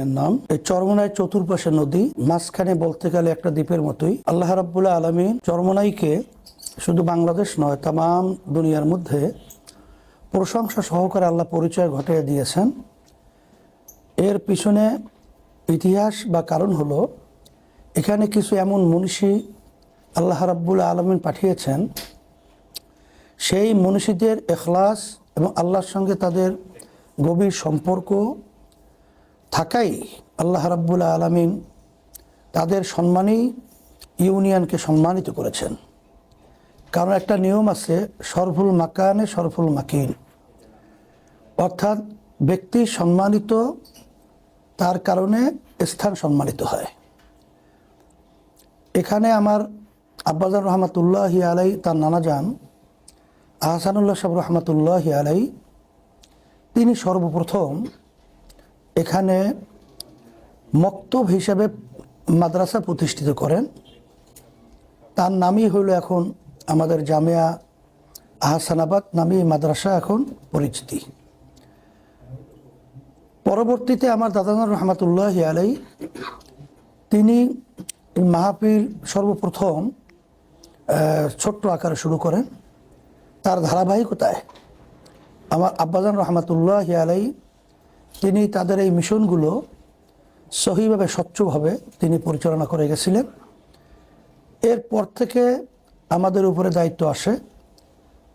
বাগানের নাম। এই চরমনায় চতুর্পাশে নদী, মাঝখানে বলতে গেলে একটা দ্বীপের মতোই। আল্লাহ রাব্বুল্লাহ আলমী চরমনাইকে শুধু বাংলাদেশ নয় তাম দুনিয়ার মধ্যে প্রশংসা সহকারে আল্লাহ পরিচয় ঘটিয়ে দিয়েছেন। এর পিছনে ইতিহাস বা কারণ হলো, এখানে কিছু এমন মনীষী আল্লাহ রাব্বুল আলমিন পাঠিয়েছেন। সেই মনীষীদের এখলাস এবং আল্লাহর সঙ্গে তাদের গভীর সম্পর্ক থাকাই আল্লাহ রাব্বুল আলমিন তাদের সম্মানী ইউনিয়নকে সম্মানিত করেছেন। কারণ একটা নিয়ম আছে সরফুল মাকানে সরফুল মাকিন। অর্থাৎ ব্যক্তি সম্মানিত, তার কারণে স্থান সম্মানিত হয়। এখানে আমার আব্বাজান রহমতুল্লাহ আলাই তার নানা যান আহসানুল্লাহ সাহেব রহমতুল্লাহ আলাই তিনি সর্বপ্রথম এখানে মক্তব হিসেবে মাদ্রাসা প্রতিষ্ঠিত করেন। তার নামই হইল এখন আমাদের জামিয়া আহসানাবাদ নামে মাদ্রাসা এখন পরিচিতি। পরবর্তীতে আমার দাদান রহমতুল্লাহ আলাই তিনি মাহফিল সর্বপ্রথম ছোট্ট আকারে শুরু করেন। তার ধারাবাহিকতায় আমার আব্বাজান রহমতুল্লাহ আলাই তিনি তাদের এই মিশনগুলো সহিভাবে স্বচ্ছভাবে তিনি পরিচালনা করে গেছিলেন। এরপর থেকে আমাদের উপরে দায়িত্ব আসে।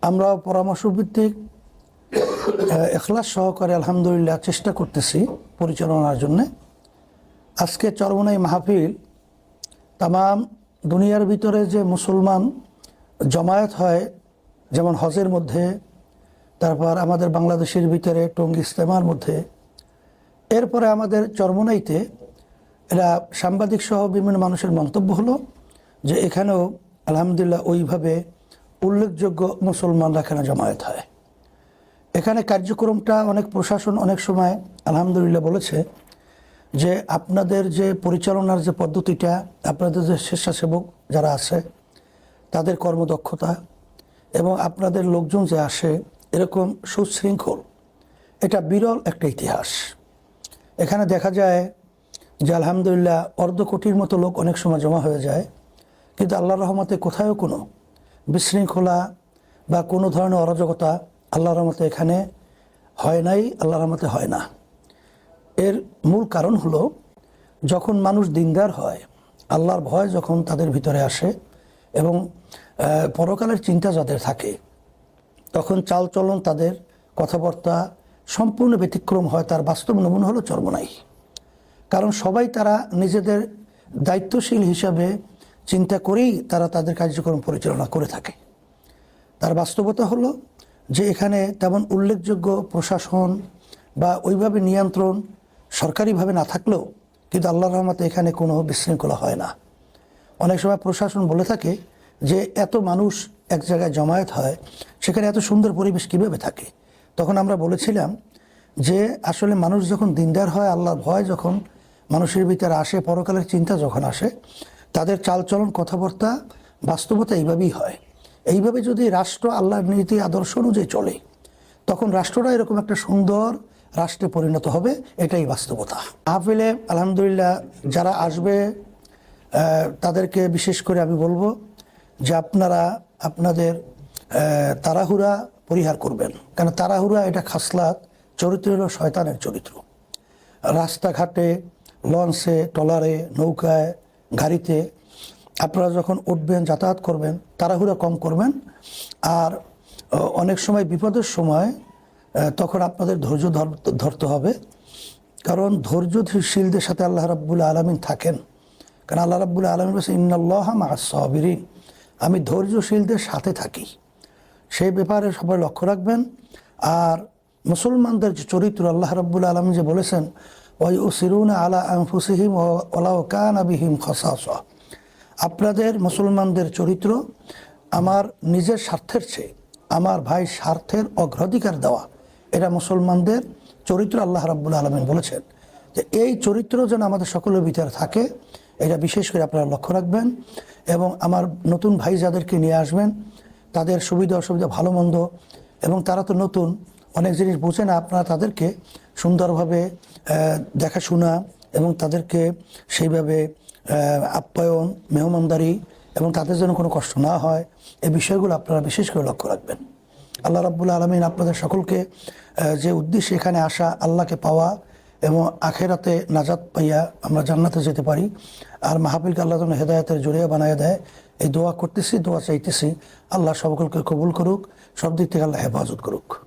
আমরা পরামর্শভিত্তিক এখলাস সহকারে আলহামদুলিল্লাহ চেষ্টা করতেছি পরিচালনার জন্য। আজকে চরমনাই মাহফিল তাম দুনিয়ার ভিতরে যে মুসলমান জমায়েত হয়, যেমন হজের মধ্যে, তারপর আমাদের বাংলাদেশের ভিতরে টঙ্গী ইস্তেমার মধ্যে এরপরে আমাদের চরমনাইতে এরা সাংবাদিক সহ বিভিন্ন মানুষের মন্তব্য হলো যে এখানেও আলহামদুলিল্লাহ ওইভাবে উল্লেখযোগ্য মুসলমানরা এখানে জমায়েত হয়। এখানে কার্যক্রমটা অনেক প্রশাসন অনেক সময় আলহামদুলিল্লাহ বলেছে যে আপনাদের যে পরিচালনার যে পদ্ধতিটা, আপনাদের যে স্বেচ্ছাসেবক যারা আছে, তাদের কর্মদক্ষতা এবং আপনাদের লোকজন যে আসে, এরকম সুশৃঙ্খল, এটা বিরল একটা ইতিহাস। এখানে দেখা যায় যে আলহামদুলিল্লাহ অর্ধ কোটির মতো লোক অনেক সময় জমা হয়ে যায়, কিন্তু আল্লাহ রহমতে কোথাও কোনো বিশৃঙ্খলা বা কোনো ধরনের অরাজকতা আল্লাহ রহমতে এখানে হয় নাই আল্লাহ রহমতে হয় না। এর মূল কারণ হলো, যখন মানুষ দিনদার হয়, আল্লাহর ভয় যখন তাদের ভিতরে আসে এবং পরকালের চিন্তা যাদের থাকে, তখন চালচলন তাদের কথাবার্তা সম্পূর্ণ ব্যতিক্রম হয়, তার বাস্তব নমুনা হলো চর্মনাই। কারণ সবাই তারা নিজেদের দায়িত্বশীল হিসাবে চিন্তা করেই তারা তাদের কার্যক্রম পরিচালনা করে থাকে। তার বাস্তবতা হলো যে এখানে তেমন উল্লেখযোগ্য প্রশাসন বা ওইভাবে নিয়ন্ত্রণ সরকারিভাবে না থাকলেও কিন্তু আল্লাহ রহমতে এখানে কোনো বিশৃঙ্খলা হয় না। অনেক সময় প্রশাসন বলে থাকে যে এত মানুষ এক জায়গায় জমায়েত হয়, সেখানে এত সুন্দর পরিবেশ কীভাবে থাকে? তখন আমরা বলেছিলাম যে আসলে মানুষ যখন দিনদার হয়, আল্লাহর ভয় যখন মানুষের ভিতরে আসে, পরকালের চিন্তা যখন আসে, তাদের চালচলন, কথাবার্তা, বাস্তবতা এইভাবেই হয়। এইভাবে যদি রাষ্ট্র আল্লাহর নীতি, আদর্শ অনুযায়ী চলে, তখন রাষ্ট্রটা এরকম একটা সুন্দর রাষ্ট্রে পরিণত হবে, এটাই বাস্তবতা। আহফিলে আলহামদুলিল্লাহ, যারা আসবে তাদেরকে বিশেষ করে আমি বলব যে আপনারা, আপনাদের তাড়াহুড়া পরিহার করবেন। কেন তাড়াহুড়া, এটা খাসলাত, চরিত্র হলো শয়তানের চরিত্র। রাস্তাঘাটে, লঞ্চে, ট্রলারে, নৌকায়, গাড়িতে আপনারা যখন উঠবেন, যাতায়াত করবেন, তাড়াহুড়া কম করবেন। আর অনেক সময় বিপদের সময় তখন আপনাদের ধৈর্য ধর- ধরতে হবে। কারণ ধৈর্যশীলদের সাথে আল্লাহ রাব্বুল আলমিন থাকেন। কারণ আল্লাহ রাব্বুল আলমিন বলছে ইন্নাল্লাহ মাসাবিরিন আমি ধৈর্যশীলদের সাথে থাকি। সেই ব্যাপারে সবাই লক্ষ্য রাখবেন। আর মুসলমানদের যে চরিত্র, আল্লাহ রাব্বুল আলম যে বলেছেন ওই ও সিরুন আলা আনফুসিহিম ও ওলাও কান আবিহিম খসাস। আপনাদের মুসলমানদের চরিত্র আমার নিজের স্বার্থের চেয়ে, আমার ভাই স্বার্থের অগ্রাধিকার দেওয়া। এটা মুসলমানদের চরিত্র, আল্লাহ রাব্বুল আলমিন বলেছেন। যে এই চরিত্র যেন আমাদের সকলের ভিতরে থাকে, এটা বিশেষ করে আপনারা লক্ষ্য রাখবেন। এবং আমার নতুন ভাই যাদেরকে নিয়ে আসবেন তাদের সুবিধা অসুবিধা, ভালো মন্দ, এবং তারা তো নতুন, অনেক জিনিস বোঝে না আপনারা তাদেরকে সুন্দরভাবে দেখাশোনা এবং তাদেরকে সেইভাবে আপ্যায়ন, মেহমানদারি এবং তাদের যেন কোনো কষ্ট না হয়, এই বিষয়গুলো আপনারা বিশেষ করে লক্ষ্য রাখবেন। আল্লাহ রাব্বুল আলমিন আপনাদের সকলকে যে উদ্দেশ্যে এখানে আসা আল্লাহকে পাওয়া এবং আখেরাতে নাজাত পাইয়া আমরা জান্নাতে যেতে পারি, আর মাহাবিলকে আল্লাহ যেন হেদায়তের জড়িয়ে বানায় দেয় এই দোয়া করতেছি, দোয়া চাইতেছি, আল্লাহ সকলকে কবুল করুক, সব দিক থেকে আল্লাহ হেফাজত করুক।